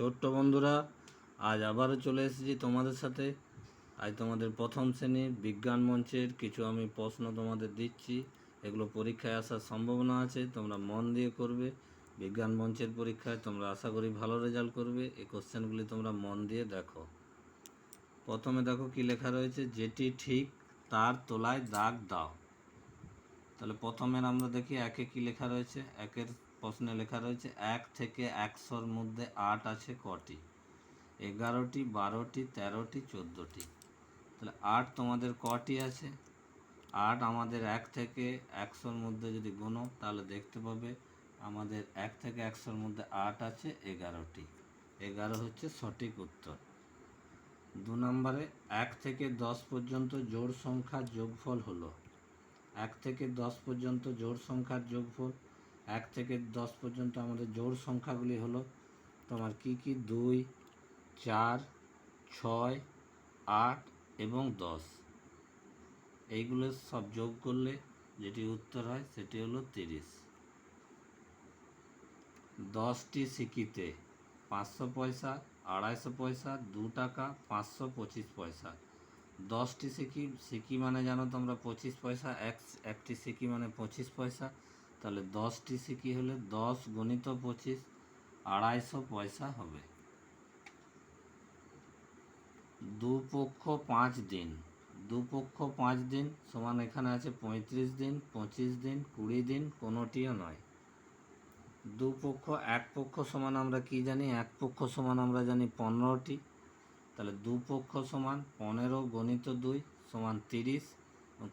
ছোট্ট বন্ধুরা, আজ আবারও চলে এসেছি তোমাদের সাথে। আজ তোমাদের প্রথম শ্রেণির বিজ্ঞান মঞ্চের কিছু আমি প্রশ্ন তোমাদের দিচ্ছি। এগুলো পরীক্ষায় আসার সম্ভাবনা আছে, তোমরা মন দিয়ে করবে। বিজ্ঞান মঞ্চের পরীক্ষায় তোমরা আশা করি ভালো রেজাল্ট করবে। এই কোশ্চেনগুলি তোমরা মন দিয়ে দেখো। প্রথমে দেখো কি লেখা রয়েছে, যেটি ঠিক তার তোলায় দাগ দাও। তাহলে প্রথমের আমরা দেখি একে কি লেখা রয়েছে, একের প্রশ্নে লেখা রয়েছে, এক থেকে একশোর মধ্যে আট আছে কটি? এগারোটি, বারোটি, তেরোটি, চোদ্দোটি। তাহলে আট তোমাদের কটি আছে? আট আমাদের এক থেকে একশোর মধ্যে যদি গুনো, তাহলে দেখতে পাবে আমাদের এক থেকে একশোর মধ্যে আট আছে, এগারোটি। এগারো হচ্ছে সঠিক উত্তর। দু নম্বরে, এক থেকে দশ পর্যন্ত জোড় সংখ্যার যোগফল হলো। এক থেকে দশ পর্যন্ত জোড় সংখ্যার যোগফল এক থেকে দশ পর্যন্ত আমাদের জোর সংখ্যাগুলি হলো তোমার কি কি? দুই, চার, ছয়, আট এবং দশ। এইগুলো সব যোগ করলে যেটি উত্তর হয় সেটি হলো তিরিশ। দশটি সিকিতে পাঁচশো পয়সা, আড়াইশো পয়সা, দু টাকা, পাঁচশো পঁচিশ পয়সা। দশটি সিকি সিকি মানে জানো তোমরা পঁচিশ পয়সা, এক, একটি সিকি মানে পঁচিশ পয়সা। তাহলে দশটি সিকি হলে দশ গণিত পঁচিশ, আড়াইশো পয়সা হবে। দুপক্ষ পাঁচ দিন, দুপক্ষ পাঁচ দিন সমান এখানে আছে পঁয়ত্রিশ দিন, পঁচিশ দিন, কুড়ি দিন, কোনোটিও নয়। দুপক্ষ এক পক্ষ সমান আমরা কি জানি? এক পক্ষ সমান আমরা জানি পনেরোটি। তাহলে দুপক্ষ সমান পনেরো গণিত দুই সমান তিরিশ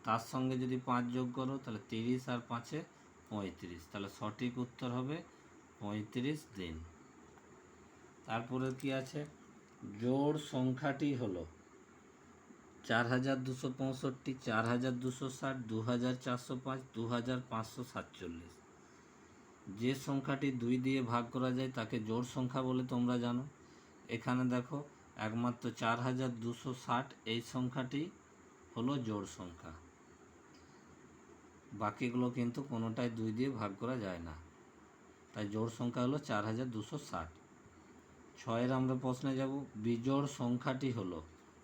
তার সঙ্গে যদি পাঁচ যোগ করো তাহলে তিরিশ আর পাঁচে পঁয়ত্রিশ। তাহলে সঠিক উত্তর হবে পঁয়ত্রিশ দিন। তারপরে কি আছে? জোড় সংখ্যাটি হলো চার হাজার দুশো পঁয়ষট্টি চার হাজার দুশো ষাট দু হাজার চারশো পাঁচ দু হাজার পাঁচশো সাতচল্লিশ। যে সংখ্যাটি দুই দিয়ে ভাগ করা যায় তাকে জোড় সংখ্যা বলে তোমরা জানো। এখানে দেখো একমাত্র চার হাজার দুশো ষাট, এই সংখ্যাটি হলো জোড় সংখ্যা। বাকিগুলো কিন্তু কোনোটাই দুই দিয়ে ভাগ করা যায় না। তাই জোড় সংখ্যা হলো চার হাজার দুশো ষাট। ছয়ের আমরা প্রশ্নে যাব, বিজোড় সংখ্যাটি হলো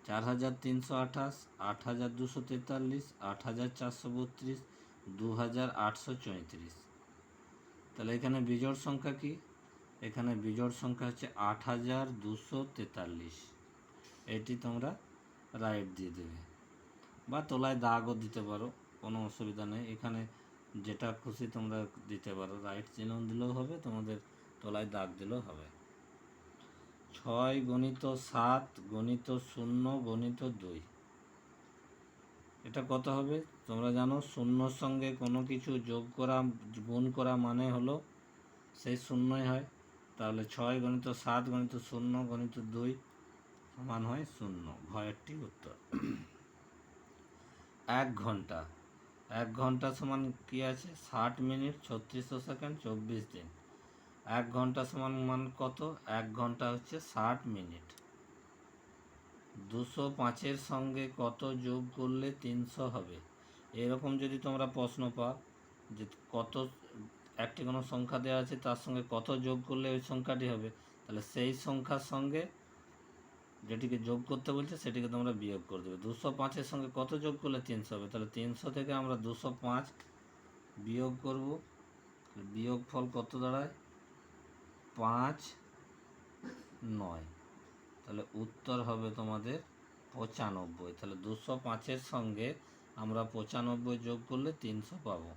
চার হাজার তিনশো আঠাশ, আট হাজার দুশো তেতাল্লিশ, আট হাজার চারশো বত্রিশ, দু হাজার আটশো চৈঁত্রিশ। তাহলে এখানে বিজোড় সংখ্যা কি? এখানে বিজোড় সংখ্যা হচ্ছে আট হাজার দুশো তেতাল্লিশ। এটি তোমরা রাইট দিয়ে দেবে। বা তোলায় দাগও দিতে পারো। কোনো অসুবিধা নেই। এখানে যেটা খুশি তোমরা দিতে পারো। রাইট চিহ্ন দিলেও হবে, তোমাদের তলায় দাগ দিলেও হবে। ছয় গণিত সাত, গণিত শূন্য, গণিত দুই। এটা কত হবে? তোমরা জানো, শূন্যর সঙ্গে কোনো কিছু যোগ করা, গুণ করা মানে হলো সেই শূন্যই হয়। তাহলে ছয় গণিত সাত, গণিত শূন্য, গণিত দুই সমান হয় শূন্য। ভয়েরটি উত্তর। এক ঘণ্টা। এক ঘণ্টা সমান কি আছে? ষাট মিনিট, ছত্রিশশো সেকেন্ড, চব্বিশ দিন। এক ঘণ্টা সমান মান কত? এক ঘণ্টা হচ্ছে ষাট মিনিট। দুশো পাঁচের সঙ্গে কত যোগ করলে তিনশো হবে? এরকম যদি তোমরা প্রশ্ন পাও যে কত, একটি কোনো সংখ্যা দেওয়া আছে, তার সঙ্গে কত যোগ করলে ওই সংখ্যাটি হবে, তাহলে সেই সংখ্যার সঙ্গে যেটিকে যোগ করতে বলছে, সেটিকে তোমরা বিয়োগ করে দেবে। দুশো পাঁচের সঙ্গে কত যোগ করলে তিনশো হবে? তাহলে তিনশো থেকে আমরা দুশো পাঁচ বিয়োগ করব। বিয়োগ ফল কত দাঁড়ায়? পাঁচ, নয়। তাহলে উত্তর হবে তোমাদের পঁচানব্বই। তাহলে দুশো পাঁচের সঙ্গে আমরা পঁচানব্বই যোগ করলে তিনশো পাবো।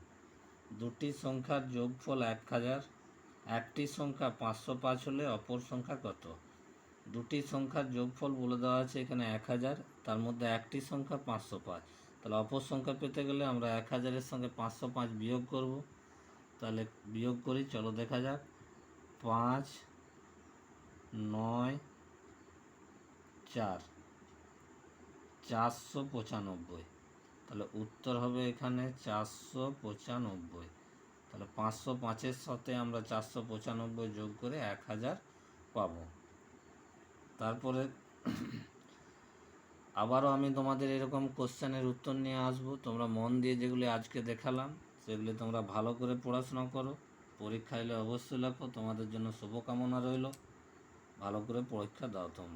দুটি সংখ্যার যোগফল এক হাজার। একটি সংখ্যা পাঁচশো পাঁচ হলে অপর সংখ্যা কত? দুটি সংখ্যার যোগফল বলে দেওয়া আছে এখানে এক হাজার, তার মধ্যে একটি সংখ্যা পাঁচশো পাঁচ। তাহলে অপর সংখ্যা পেতে গেলে আমরা এক হাজারের সঙ্গে পাঁচশো পাঁচ বিয়োগ করব। তাহলে বিয়োগ করি, চলো দেখা যাক। পাঁচ, নয়, চার। চারশো পঁচানব্বই। তাহলে উত্তর হবে এখানে চারশো পঁচানব্বই। তাহলে পাঁচশো পাঁচের সাথে আমরা চারশো পঁচানব্বই যোগ করে এক হাজার পাবো। তারপরে আবারও আমি তোমাদের এরকম কোশ্চেনের উত্তর নিয়ে আসব। তোমরা মন দিয়ে যেগুলি আজকে দেখালাম, সেগুলি তোমরা ভালো করে পড়াশোনা করো। পরীক্ষা এলে অবশ্যই লেখো। তোমাদের জন্য শুভকামনা রইল। ভালো করে পরীক্ষা দাও তোমরা।